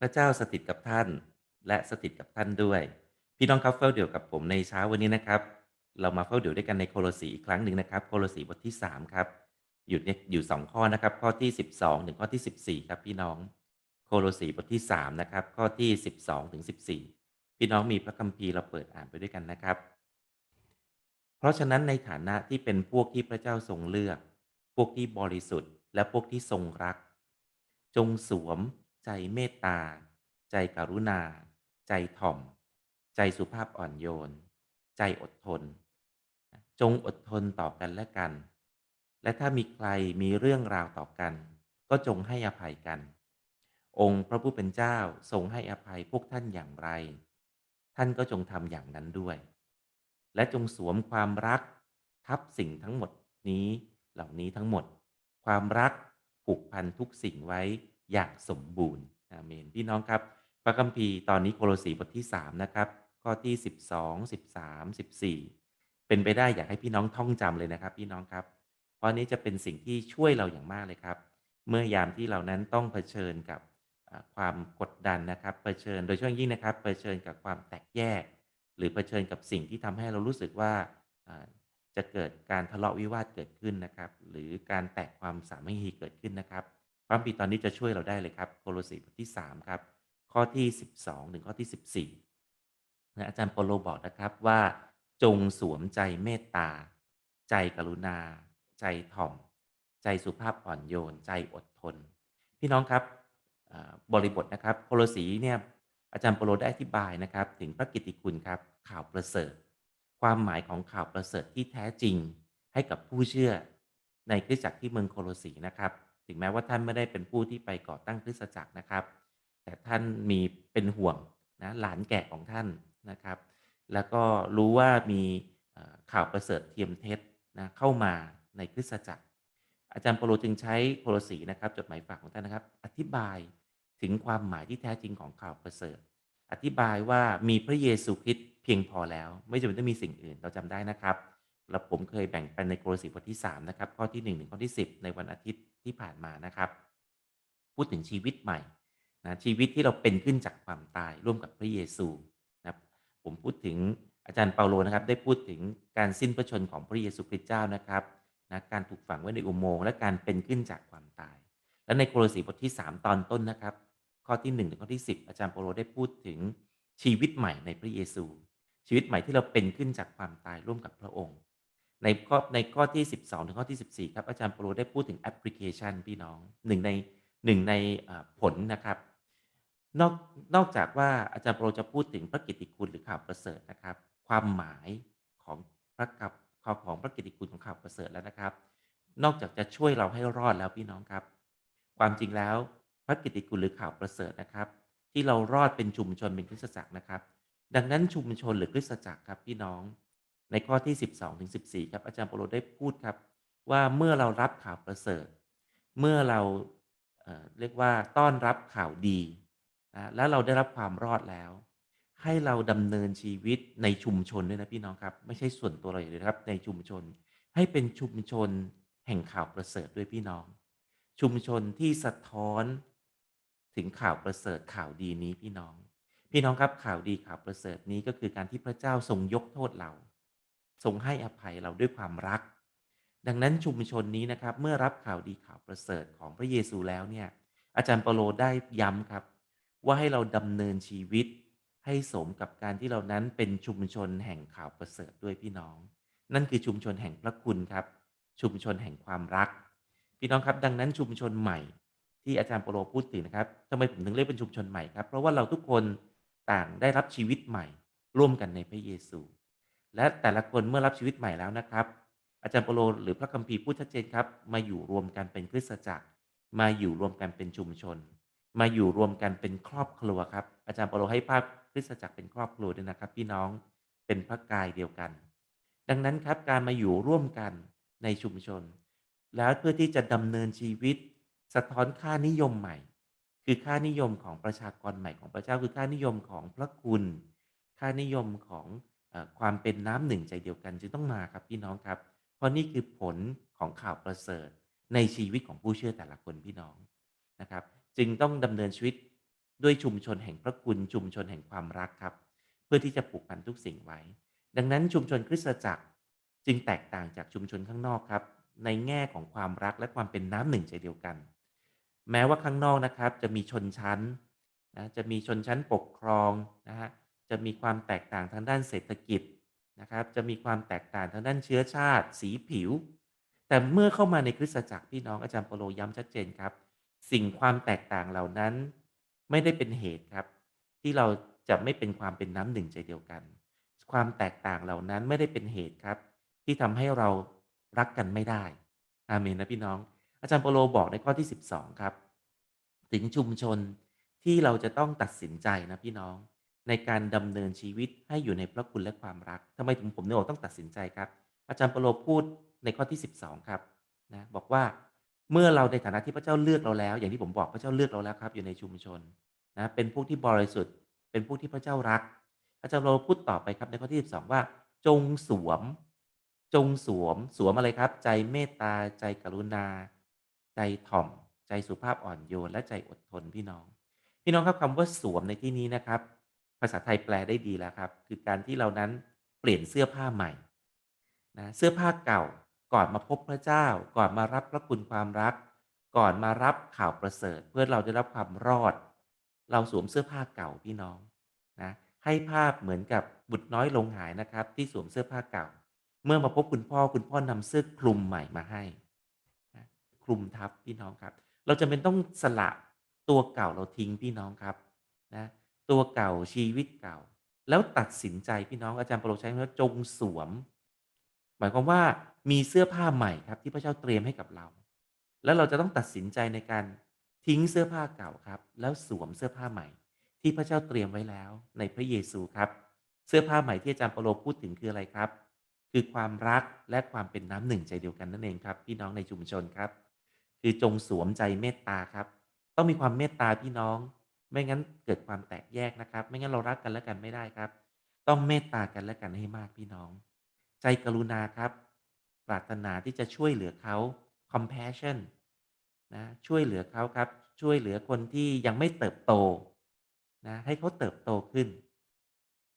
พระเจ้าสถิตกับท่าน และสถิตกับท่านด้วย พี่น้องครับเฝ้าเดี่ยวกับผมในเช้าวันนี้นะครับ เรามาเฝ้าเดี่ยวด้วยกันในโคโลสีอีกครั้งหนึ่งนะครับ โคโลสีบทที่ 3 ครับ อยู่เนี่ยอยู่สองข้อนะครับ ข้อที่ 12 ถึงข้อที่ 14 ครับพี่น้อง โคโลสีบทที่ 3 นะครับ ข้อที่ 12 ถึง 14 พี่น้องมีพระคัมภีร์เราเปิดอ่านไปด้วยกันนะครับ เพราะฉะนั้นในฐานะที่เป็นพวกที่พระเจ้าทรงเลือก พวกที่บริสุทธิ์ และพวกที่ทรงรัก จงสวม ใจเมตตา ใจกรุณา ใจถ่อม ใจสุภาพอ่อนโยน ใจอดทน จงอดทนต่อกันและกัน และถ้ามีใครมีเรื่องราวต่อกัน ก็จงให้อภัยกัน องค์พระผู้เป็นเจ้าทรงให้อภัยพวกท่านอย่างไร ท่านก็จงทำอย่างนั้นด้วย และจงสวมความรักทับสิ่งทั้งหมดนี้เหล่านี้ทั้งหมด ความรักผูกพันทุกสิ่งไว้ อย่างสมบูรณ์อาเมนพี่น้องครับ พระคัมภีร์ตอนนี้โคโลสีบทที่ 3 นะครับ ข้อที่ 12 13 14 เป็นไปได้อยากให้พี่น้องท่องจำเลยนะครับ พี่น้องครับ เพราะนี้จะเป็นสิ่งที่ช่วยเราอย่างมากเลยครับ เมื่อยามที่เรานั้นต้องเผชิญกับความกดดันนะครับเผชิญโดยเฉพาะอย่างยิ่งนะครับเผชิญกับความแตกแยก หรือเผชิญกับสิ่งที่ทำให้เรารู้สึกว่าจะเกิดการทะเลาะวิวาทเกิดขึ้นนะครับ หรือการแตกความสามัคคีเกิดขึ้นนะครับ พระคัมภีร์ตอนนี้จะช่วยเราได้เลยครับ โคโลสีบทที่ 3 ครับ ข้อที่ 12 ถึงข้อที่ 14นะอาจารย์โปโลบอกนะครับว่าจงสวมใจเมตตา ใจกรุณา ใจถ่อม ใจสุภาพอ่อนโยน ใจอดทน พี่น้องครับบริบทนะครับโคโลสีเนี่ยอาจารย์โปโลได้อธิบายนะครับ ถึงพระกิตติคุณครับข่าวประเสริฐ ความหมายของข่าวประเสริฐที่แท้จริงให้กับผู้เชื่อในคริสตจักรที่เมืองโคโลสีนะครับ ถึงแม้ว่าท่านไม่ได้เป็นผู้ที่ไปก่อตั้งคริสตจักรนะครับ แต่ท่านมีเป็นห่วงนะหลานแก่ของท่านนะครับ แล้วก็รู้ว่ามีข่าวประเสริฐเทียมเท็จนะเข้ามาในคริสตจักร อาจารย์เปโลจึงใช้โคโลสีนะครับจดหมายฝากของท่านนะครับ อธิบายถึงความหมายที่แท้จริงของข่าวประเสริฐ อธิบายว่ามีพระเยซูคริสต์เพียงพอแล้ว ไม่จำเป็นต้องมีสิ่งอื่นเราจำได้นะครับแล้วผมเคยแบ่งปันในโคโลสีบทที่3นะครับข้อที่1ถึงข้อที่ 10 ในวันอาทิตย์ ที่ผ่านมานะครับ พูดถึงชีวิตใหม่นะชีวิตที่เราเป็นขึ้นจากความตายร่วมกับพระเยซูนะครับผมพูดถึงอาจารย์เปาโลนะครับ ได้พูดถึงการสิ้นพระชนของพระเยซูคริสต์เจ้านะครับนะการถูกฝังไว้ในอุโมงค์และการเป็นขึ้นจากความตาย และในโคโลสีบทที่ 3 ตอนต้นนะครับ ข้อที่1ถึงข้อที่ 10 อาจารย์เปาโลได้พูดถึงชีวิตใหม่ในพระเยซู ชีวิตใหม่ที่เราเป็นขึ้นจากความตายร่วมกับพระองค์ ในข้อในข้อที่ 12 ถึงข้อที่ 14 ครับ อาจารย์ปาโลได้พูดถึงแอปพลิเคชันพี่น้องหนึ่งในหนึ่งในผลนะครับ นอกนอกจากว่าอาจารย์ปาโลจะพูดถึงพระกิตติคุณหรือข่าวประเสริฐนะครับ ความหมายของพระกับของพระกิตติคุณของข่าวประเสริฐแล้วนะครับ นอกจากจะช่วยเราให้รอดแล้วพี่น้องครับ ความจริงแล้วพระกิตติคุณหรือข่าวประเสริฐนะครับ ที่เรารอดเป็นชุมชนเป็นคริสตจักรนะครับ ดังนั้นชุมชนหรือคริสตจักรครับพี่น้อง ในข้อที่ 12ถึง14ครับอาจารย์เปาโลได้พูดครับ ว่าเมื่อเรารับข่าวประเสริฐ เมื่อเราเเรียกว่าต้อนรับข่าวดีนะแล้วเราได้รับความรอดแล้ว ให้เราดำเนินชีวิตในชุมชนด้วยนะพี่น้องครับ ไม่ใช่ส่วนตัวเราอย่างเดียวครับในชุมชน ให้เป็นชุมชนแห่งข่าวประเสริฐด้วยพี่น้อง ชุมชนที่สะท้อนถึงข่าวประเสริฐข่าวดีนี้พี่น้อง พี่น้องครับข่าวดีข่าวประเสริฐนี้ก็คือการที่พระเจ้าทรงยกโทษเรา ทรงให้อภัยเราด้วยความรัก ดังนั้นชุมชนนี้นะครับ เมื่อรับข่าวดีข่าวประเสริฐของพระเยซูแล้วเนี่ย อาจารย์เปโลได้ย้ำครับ ว่าให้เราดำเนินชีวิต ให้สมกับการที่เรานั้นเป็นชุมชนแห่งข่าวประเสริฐด้วยพี่น้อง นั่นคือชุมชนแห่งพระคุณครับ ชุมชนแห่งความรัก พี่น้องครับ ดังนั้นชุมชนใหม่ ที่อาจารย์เปโลพูดถึงนะครับทำไมผมถึงเรียกเป็นชุมชนใหม่ครับ เพราะว่าเราทุกคนต่างได้รับชีวิตใหม่ ร่วมกันในพระเยซู และแต่ละคนเมื่อรับชีวิตใหม่แล้วนะครับ อาจารย์เปโลหรือพระคัมภีร์พูดชัดเจนครับ มาอยู่รวมกันเป็นคริสตจักร มาอยู่รวมกันเป็นชุมชน มาอยู่รวมกันเป็นครอบครัวครับ อาจารย์เปโลให้ภาพคริสตจักรเป็นครอบครัวด้วยนะครับ พี่น้องเป็นพระกายเดียวกัน ดังนั้นครับการมาอยู่ร่วมกันในชุมชน แล้วเพื่อที่จะดำเนินชีวิต สะท้อนค่านิยมใหม่ คือค่านิยมของประชากรใหม่ของพระเจ้าคือค่านิยมของพระคุณ ค่านิยมของ ออความเป็นน้ำหนึ่งใจเดียวกันจึงต้องมาครับพี่น้องครับ เพราะนี่คือผลของข่าวประเสริฐในชีวิตของผู้เชื่อแต่ละคนพี่น้องนะครับ จึงต้องดำเนินชีวิตด้วยชุมชนแห่งพระคุณชุมชนแห่งความรักครับ เพื่อที่จะผูกพันทุกสิ่งไว้ ดังนั้นชุมชนคริสตจักรจึงแตกต่างจากชุมชนข้างนอกครับ ในแง่ของความรักและความเป็นน้ำหนึ่งใจเดียวกัน แม้ว่าข้างนอกนะครับจะมีชนชั้นนะจะมีชนชั้นปกครองนะฮะ จะมีความแตกต่างทางด้านเศรษฐกิจนะครับ จะมีความแตกต่างทางด้านเชื้อชาติ สีผิว แต่เมื่อเข้ามาในคริสตจักรพี่น้องอาจารย์เปโลย้ำชัดเจนครับ สิ่งความแตกต่างเหล่านั้นไม่ได้เป็นเหตุครับ ที่เราจะไม่เป็นความเป็นน้ำหนึ่งใจเดียวกัน ความแตกต่างเหล่านั้นไม่ได้เป็นเหตุครับ ที่ทำให้เรารักกันไม่ได้ อาเมนนะพี่น้อง อาจารย์เปโลบอกในข้อที่ 12 ครับ ถึงชุมชนที่เราจะต้องตัดสินใจนะพี่น้อง ในการดำเนินชีวิตให้อยู่ในพระคุณและความรักทำไมถึงผมเนี่ยบอต้องตัดสินใจครับ อาจารย์เปโลพูดในข้อที่ 12 ครับนะบอกว่าเมื่อเราในฐานะที่พระเจ้าเลือกเราแล้ว อย่างที่ผมบอกพระเจ้าเลือกเราแล้วครับ อยู่ในชุมชนนะเป็นพวกที่บริสุทธิ์ เป็นพวกที่พระเจ้ารัก อาจารย์เปโลพูดต่อไปครับในข้อที่ 12 ว่า จงสวม จงสวมสวมอะไรครับ ใจเมตตาใจกรุณา ใจถ่อม ใจสุภาพอ่อนโยน และใจอดทนพี่น้อง พี่น้องครับคำว่าสวมในที่นี้นะครับ ภาษาไทยแปลได้ดีแล้วครับ คือการที่เรานั้นเปลี่ยนเสื้อผ้าใหม่นะเสื้อผ้าเก่าก่อนมาพบพระเจ้า ก่อนมารับพระคุณความรัก ก่อนมารับข่าวประเสริฐ เพื่อเราได้รับความรอด เราสวมเสื้อผ้าเก่าพี่น้องนะให้ภาพเหมือนกับบุตรน้อยลงหายนะครับ ที่สวมเสื้อผ้าเก่า เมื่อมาพบคุณพ่อคุณพ่อนำเสื้อคลุมใหม่มาให้นะคลุมทับพี่น้องครับ เราจะเป็นต้องสละตัวเก่าเราทิ้งพี่น้องครับนะ ตัวเก่าชีวิตเก่า แล้วตัดสินใจพี่น้องอาจารย์โปรใช้คำว่าจงสวม หมายความว่ามีเสื้อผ้าใหม่ครับ ที่พระเจ้าเตรียมให้กับเรา แล้วเราจะต้องตัดสินใจในการทิ้งเสื้อผ้าเก่าครับ แล้วสวมเสื้อผ้าใหม่ ที่พระเจ้าเตรียมไว้แล้ว ในพระเยซูครับ เสื้อผ้าใหม่ที่อาจารย์เปโลพูดถึงคืออะไรครับ คือความรักและความเป็นน้ำหนึ่งใจเดียวกันนั่นเองครับ พี่น้องในชุมชนครับ คือจงสวมใจเมตตาครับ ต้องมีความเมตตาพี่น้อง ไม่งั้นเกิดความแตกแยกนะครับ ไม่งั้นเรารักกันและกันไม่ได้ครับ ต้องเมตตากันและกันให้มากพี่น้อง ใจกรุณาครับ ปรารถนาที่จะช่วยเหลือเขา compassion นะช่วยเหลือเขาครับ ช่วยเหลือคนที่ยังไม่เติบโตนะให้เขาเติบโตขึ้น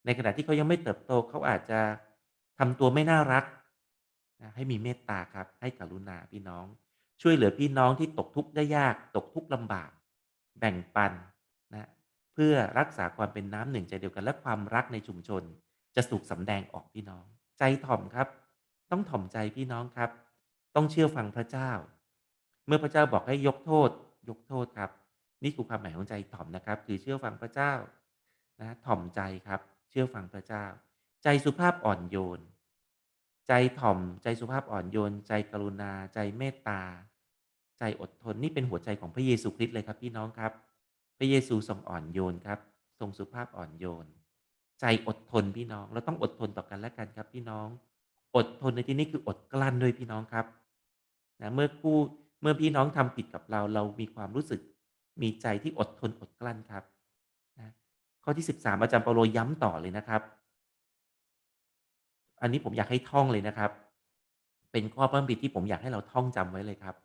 ในขณะที่เขายังไม่เติบโตเขาอาจจะทำตัวไม่น่ารักนะให้มีเมตตาครับ ให้กรุณาพี่น้อง ช่วยเหลือพี่น้องที่ตกทุกข์ได้ยาก ตกทุกข์ลำบาก แบ่งปัน เพื่อรักษาความเป็นน้ำหนึ่งใจเดียวกัน และความรักในชุมชน จะสุกสำแดงออกพี่น้อง ใจถ่อมครับ ต้องถ่อมใจพี่น้องครับ ต้องเชื่อฟังพระเจ้า เมื่อพระเจ้าบอกให้ยกโทษ ยกโทษครับ นี่คือความหมายของใจถ่อมนะครับ คือเชื่อฟังพระเจ้านะถ่อมใจครับ เชื่อฟังพระเจ้า ใจสุภาพอ่อนโยน ใจถ่อม ใจสุภาพอ่อนโยน ใจกรุณา ใจเมตตา ใจอดทนนี่เป็นหัวใจของพระเยซูคริสต์เลยครับพี่น้องครับ ระเยซูทรงอ่อนโยนครับ ทรงสุภาพอ่อนโยน ใจอดทนพี่น้อง เราต้องอดทนต่อกันและกันครับพี่น้อง อดทนในที่นี้คืออดกลั้นด้วยพี่น้องครับนะเมื่อผู้เมื่อพี่น้องทำผิดกับเรา เรามีความรู้สึก มีใจที่อดทนอดกลั้นครับนะข้อที่ 13 อาจารย์เปาโลย้ำต่อเลยนะครับ อันนี้ผมอยากให้ท่องเลยนะครับ เป็นข้อพระคัมภีร์ที่ผมอยากให้เราท่องจำไว้เลยครับ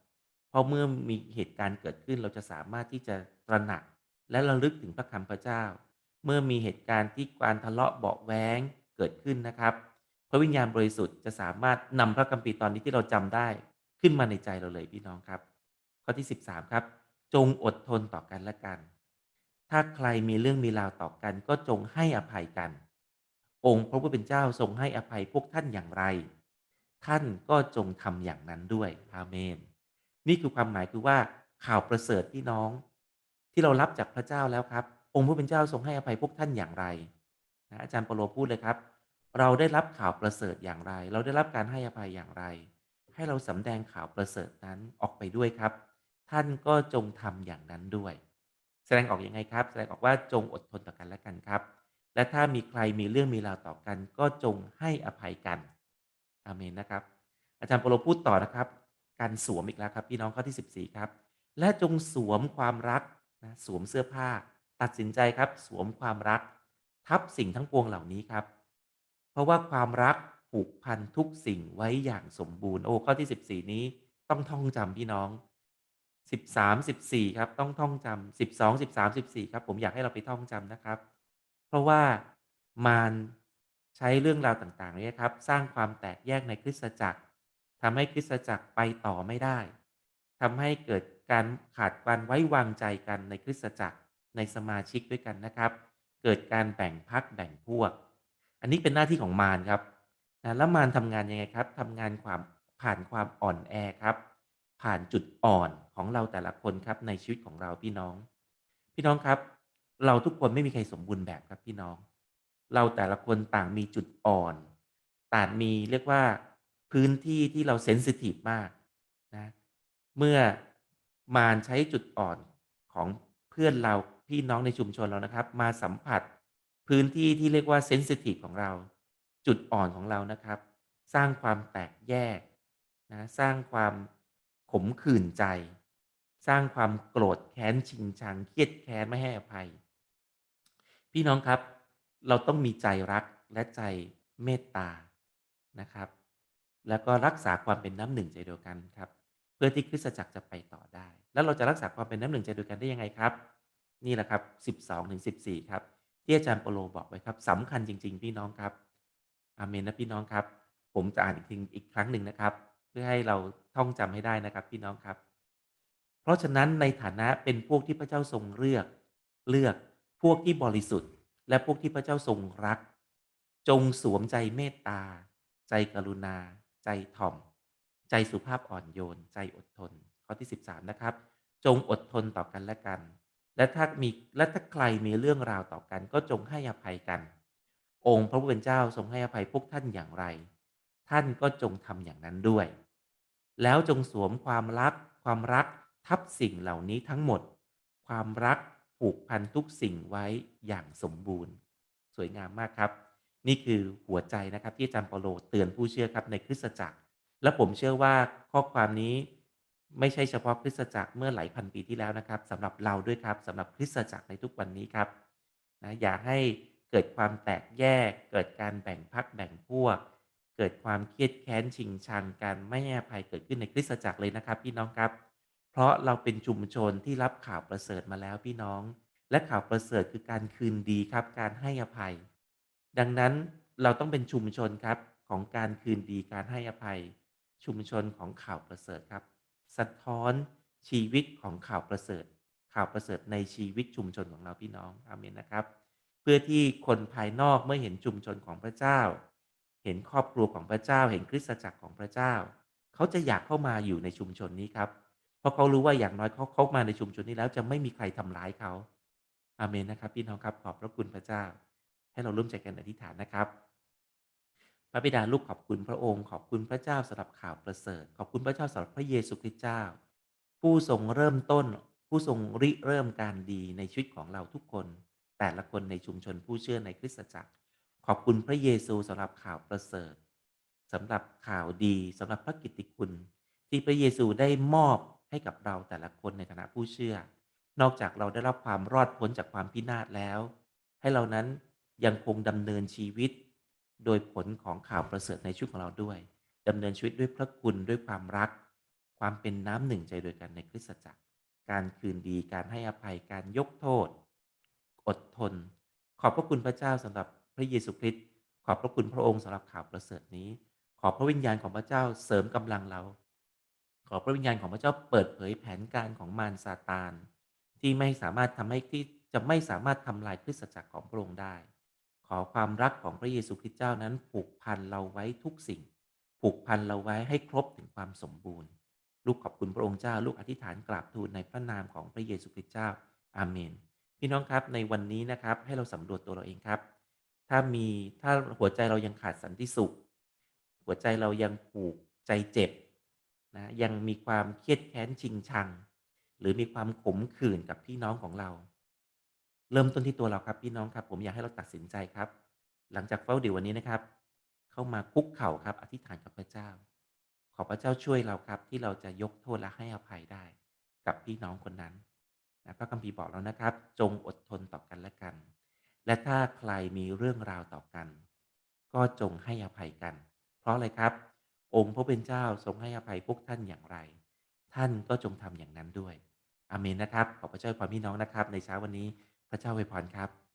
เพราะเมื่อมีเหตุการณ์เกิดขึ้นเราจะสามารถที่จะตระหนัก และระลึกถึงพระคำพระเจ้า เมื่อมีเหตุการณ์ที่การทะเลาะเบาะแว้งเกิดขึ้นนะครับ พระวิญญาณบริสุทธิ์จะสามารถนำพระคัมภีร์ตอนนี้ที่เราจำได้ขึ้นมาในใจเราเลยพี่น้องครับ ข้อที่ 13 ครับ จงอดทนต่อกันและกัน ถ้าใครมีเรื่องมีราวต่อกัน ก็จงให้อภัยกัน องค์พระผู้เป็นเจ้าทรงให้อภัยพวกท่านอย่างไร ท่านก็จงทำอย่างนั้นด้วยอาเมน นี่คือความหมายคือว่าข่าวประเสริฐพี่น้อง ที่เรารับจากพระเจ้าแล้วครับ องค์ผู้เป็นเจ้าทรงให้อภัยพวกท่านอย่างไรนะอาจารย์เปโลพูดเลยครับ เราได้รับข่าวประเสริฐอย่างไร เราได้รับการให้อภัยอย่างไร ให้เราสำแดงข่าวประเสริฐนั้นออกไปด้วยครับ ท่านก็จงทำอย่างนั้นด้วย แสดงออกอยังไงครับ แสดงออกว่าจงอดทนต่อกันและกันครับ และถ้ามีใครมีเรื่องมีราวต่อกัน ก็จงให้อภัยกันอาเมนนะครับ อาจารย์เปโลพูดต่อนะครับ การสวมอีกแล้วครับ พี่น้องข้อที่ 14 ครับ และจงสวมความรัก นะสวมเสื้อผ้า ตัดสินใจครับ สวมความรัก ทับสิ่งทั้งปวงเหล่านี้ครับ เพราะว่าความรักผูกพันทุกสิ่งไว้อย่างสมบูรณ์โอ้ข้อที่ 14 นี้ต้องท่องจำพี่น้อง 13 14 ครับต้องท่องจำ12 13 14 ครับ ผมอยากให้เราไปท่องจำนะครับ เพราะว่ามารใช้เรื่องราวต่างๆนี่ครับ สร้างความแตกแยกในคริสตจักรทำให้คริสตจักรไปต่อไม่ได้ทำให้เกิด การขาดการไว้วางใจกันในคริสตจักรในสมาชิกด้วยกันนะครับ เกิดการแบ่งพักแบ่งพวก อันนี้เป็นหน้าที่ของมารครับนะแล้วมารทำงานยังไงครับทำงานความผ่านความอ่อนแอครับ ผ่านจุดอ่อนของเราแต่ละคนครับในชีวิตของเราพี่น้อง พี่น้องครับ เราทุกคนไม่มีใครสมบูรณ์แบบครับพี่น้อง เราแต่ละคนต่างมีจุดอ่อน ต่างมีเรียกว่าพื้นที่ที่เราเซนซิทีฟมากนะเมื่อ มารใช้จุดอ่อนของเพื่อนเราพี่น้องในชุมชนเรานะครับ มาสัมผัสพื้นที่ที่เรียกว่าเซนซิทีฟของเรา จุดอ่อนของเรานะครับ สร้างความแตกแยกนะสร้างความขมขื่นใจ สร้างความโกรธแค้นชิงชังเครียดแค้นไม่ให้อภัย พี่น้องครับ เราต้องมีใจรักและใจเมตตานะครับ แล้วก็รักษาความเป็นน้ำหนึ่งใจเดียวกันครับ เพื่อที่คริสตจักรจะไปต่อได้ แล้วเราจะรักษาความเป็นน้ำหนึ่งใจเดียวกันได้ยังไงครับ นี่แหละครับ 12ถึง14 ครับ ที่อาจารย์โปโลบอกไว้ครับสำคัญจริง ๆ พี่น้องครับอาเมนนะพี่น้องครับ ผมจะอ่านอีกทีอีกครั้งหนึ่งนะครับ เพื่อให้เราท่องจำให้ได้นะครับ พี่น้องครับ เพราะฉะนั้นในฐานะเป็นพวกที่พระเจ้าทรงเลือก เลือกพวกที่บริสุทธิ์ และพวกที่พระเจ้าทรงรัก จงสวมใจเมตตา ใจกรุณา ใจถ่อม ใจสุภาพอ่อนโยน ใจอดทน ข้อที่ 13 นะครับ จงอดทนต่อกันและกัน และถ้ามีและถ้าใครมีเรื่องราวต่อกัน ก็จงให้อภัยกัน องค์พระผู้เป็นเจ้าทรงให้อภัยพวกท่านอย่างไร ท่านก็จงทำอย่างนั้นด้วย แล้วจงสวมความรัก ความรักทับสิ่งเหล่านี้ทั้งหมด ความรักผูกพันทุกสิ่งไว้อย่างสมบูรณ์ สวยงามมากครับ นี่คือหัวใจนะครับที่อาจารย์เปโลเตือนผู้เชื่อครับในคริสตจักร และผมเชื่อว่าข้อความนี้ ไม่ใช่เฉพาะคริสตจักรเมื่อหลายพันปีที่แล้วนะครับสำหรับเราด้วยครับสำหรับคริสตจักรในทุกวันนี้ครับนะอย่าให้เกิดความแตกแยก เกิดการแบ่งพักแบ่งพวก เกิดความเครียดแค้นชิงชังการไม่ให้อภัยเกิดขึ้นในคริสตจักรเลยนะครับ พี่น้องครับ เพราะเราเป็นชุมชนที่รับข่าวประเสริฐมาแล้วพี่น้อง และข่าวประเสริฐคือการคืนดีครับ การให้อภัย ดังนั้นเราต้องเป็นชุมชนครับของการคืนดีการให้อภัย ชุมชนของข่าวประเสริฐครับ สะท้อนชีวิตของข่าวประเสริฐ ข่าวประเสริฐในชีวิตชุมชนของเราพี่น้องอาเมนนะครับ เพื่อที่คนภายนอกเมื่อเห็นชุมชนของพระเจ้า เห็นครอบครัวของพระเจ้า เห็นคริสตจักรของพระเจ้า เขาจะอยากเข้ามาอยู่ในชุมชนนี้ครับเพราะเขารู้ว่าอย่างน้อยเขาเข้ามาในชุมชนนี้แล้วจะไม่มีใครทำร้ายเขาอาเมนนะครับ พี่น้องครับขอบพระคุณพระเจ้า ให้เราร่วมใจกันอธิษฐานนะครับ พระบิดาลูกขอบคุณพระองค์ ขอบคุณพระเจ้าสำหรับข่าวประเสริฐ ขอบคุณพระเจ้าสำหรับพระเยซูคริสต์เจ้า ผู้ทรงเริ่มต้น ผู้ทรงริเริ่มการดีในชีวิตของเราทุกคน แต่ละคนในชุมชนผู้เชื่อในคริสตจักร ขอบคุณพระเยซูสำหรับข่าวประเสริฐสำหรับข่าวดีสำหรับพระกิตติคุณ ที่พระเยซูได้มอบให้กับเราแต่ละคนในฐานะผู้เชื่อ นอกจากเราได้รับความรอดพ้นจากความพินาศแล้ว ให้เรานั้นยังคงดำเนินชีวิต โดยผลของข่าวประเสริฐในชีวิตของเราด้วยดำเนินชีวิตด้วยพระคุณด้วยความรัก ความเป็นน้ำหนึ่งใจโดยกันในคริสตจักร การคืนดีการให้อภัยการยกโทษ อดทน ขอบพระคุณพระเจ้าสำหรับพระเยซูคริสต์ขอบพระคุณพระองค์สำหรับข่าวประเสริฐนี้ ขอพระวิญญาณของพระเจ้าเสริมกำลังเรา ขอพระวิญญาณของพระเจ้าเปิดเผยแผนการของมารซาตาน ที่ไม่สามารถทำให้ที่จะไม่สามารถทำลายคริสตจักรของพระองค์ได้ ขอความรักของพระเยซูคริสต์เจ้านั้นผูกพันเราไว้ทุกสิ่ง ผูกพันเราไว้ให้ครบถึงความสมบูรณ์ ลูกขอบคุณพระองค์เจ้า ลูกอธิษฐานกราบทูลในพระนามของพระเยซูคริสต์เจ้า อาเมน พี่น้องครับในวันนี้นะครับให้เราสำรวจตัวเราเองครับ ถ้ามีถ้าหัวใจเรายังขาดสันติสุข หัวใจเรายังผูกใจเจ็บนะยังมีความเครียดแค้นชิงชัง หรือมีความขมขื่นกับพี่น้องของเรา เริ่มต้นที่ตัวเราครับพี่น้องครับ ผมอยากให้เราตัดสินใจครับ หลังจากเฝ้าเดียววันนี้นะครับ เข้ามาคุกเข่าครับ อธิษฐานกับพระเจ้า ขอพระเจ้าช่วยเราครับ ที่เราจะยกโทษและให้อภัยได้ กับพี่น้องคนนั้นนะพระคัมภีร์บอกแล้วนะครับ จงอดทนต่อกันและกัน และถ้าใครมีเรื่องราวต่อกัน ก็จงให้อภัยกัน เพราะอะไรครับ องค์พระเป็นเจ้าทรงให้อภัยพวกท่านอย่างไร ท่านก็จงทำอย่างนั้นด้วยอเมนนะครับขอพระเจ้าพรพี่น้องนะครับ ในเช้าวันนี้ พระเจ้าอวพรครับ